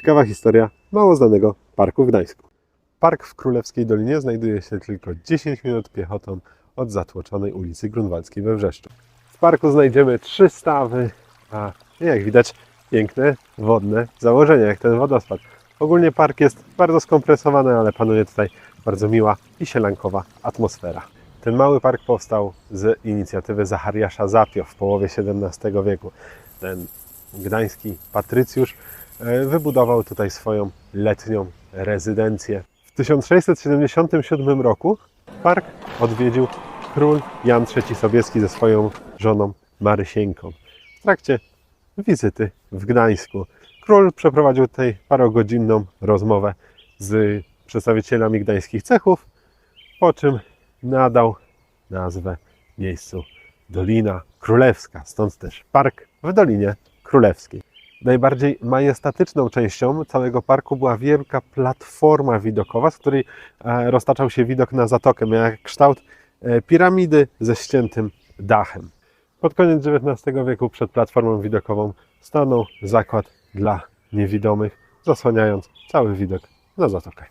Ciekawa historia mało znanego parku w Gdańsku. Park w Królewskiej Dolinie znajduje się tylko 10 minut piechotą od zatłoczonej ulicy Grunwaldzkiej we Wrzeszczu. W parku znajdziemy trzy stawy, a jak widać piękne wodne założenia, jak ten wodospad. Ogólnie park jest bardzo skompresowany, ale panuje tutaj bardzo miła i sielankowa atmosfera. Ten mały park powstał z inicjatywy Zachariasza Zapio w połowie XVII wieku. Ten gdański patrycjusz wybudował tutaj swoją letnią rezydencję. W 1677 roku park odwiedził król Jan III Sobieski ze swoją żoną Marysieńką. W trakcie wizyty w Gdańsku król przeprowadził tutaj parogodzinną rozmowę z przedstawicielami gdańskich cechów, po czym nadał nazwę miejscu Dolina Królewska, stąd też park w Dolinie Królewskiej. Najbardziej majestatyczną częścią całego parku była wielka platforma widokowa, z której e, roztaczał się widok na zatokę. Miała kształt e, piramidy ze ściętym dachem. Pod koniec XIX wieku przed platformą widokową stanął zakład dla niewidomych, zasłaniając cały widok na zatokę.